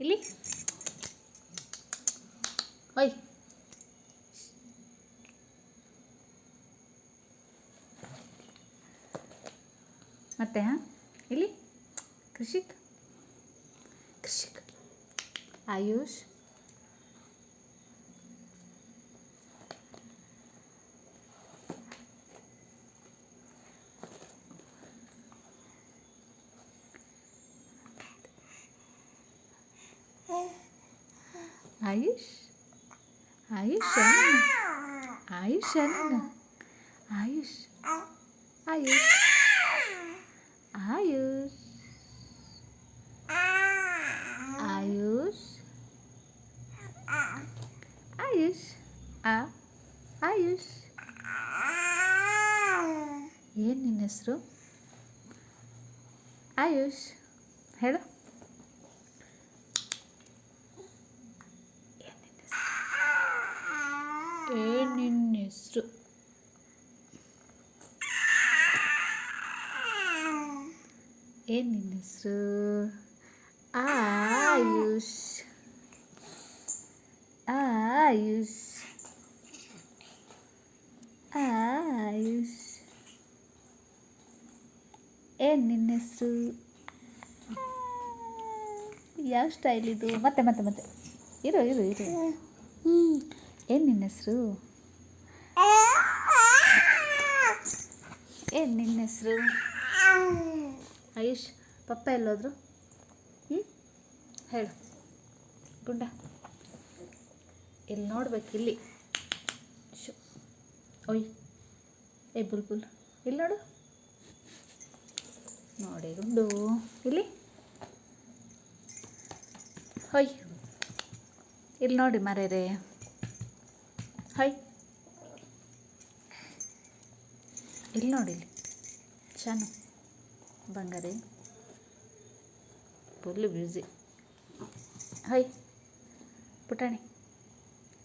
ಇಲ್ಲಿ. ಓಯ್. ಮತ್ತೆ ಹಾಂ? ಇಲ್ಲಿ. ಕೃಷಿಕ್. ಕೃಷಿಕ್. ಆಯುಷ್. ಆಯುಷ್ ಆಯುಷ್ ಅನ್ನ ಆಯುಷ್ ಅನ್ನ ಆಯುಷ್ ಆಯುಷ್ ಆಯುಷ್ ಆಯುಷ್ ಆಯುಷ್ ಆ ಆಯುಷ್ ಏನು ನಿನ್ನ ಹೆಸರು ಆಯುಷ್ ಹೇಳು ಏನು ನಿನ್ನ ಹೆಸರು? ಏನು ನಿನ್ನ ಹೆಸರು? ಆಯುಷ್. ಆಯುಷ್. ಆಯುಷ್. ಏನು ನಿನ್ನ ಹೆಸರು? ಯಾವ ಸ್ಟೈಲ್ ಇದು? ಮತ್ತೆ ಮತ್ತೆ ಮತ್ತೆ. ಇರು ಇರು ಇರು. ಏನು ನಿನ್ನ ಹೆಸರು? ಏನು ನಿನ್ನ ಹೆಸರು? ಆಯುಷ್, ಪಪ್ಪ ಎಲ್ಲೋದ್ರು? ಹ್ಞೂ ಹೇಳು. ಗುಂಡ. ಇಲ್ಲಿ ನೋಡ್ಬೇಕು, ಇಲ್ಲಿ. ಶು. ಒಯ್ ಏ ಬುಲ್ ಬುಲ್ ಇಲ್ಲಿ ನೋಡು. ನೋಡಿ ಗುಂಡು. ಇಲ್ಲಿ. ಹೊಯ್. ಇಲ್ಲಿ ನೋಡಿ ಮರೇರೆ. ಹೊಯ್ ಇಲ್ಲಿ ನೋಡಿ ಇಲ್ಲಿ. ಚಾನು. ಬಂಗಾರಿ. ಫುಲ್ಲು ಬ್ಯೂಸಿ ಹೈ ಪುಟಾಣಿ.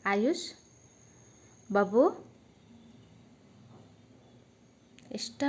ಆಯುಷ್. ಬಾಬು. ಎಷ್ಟು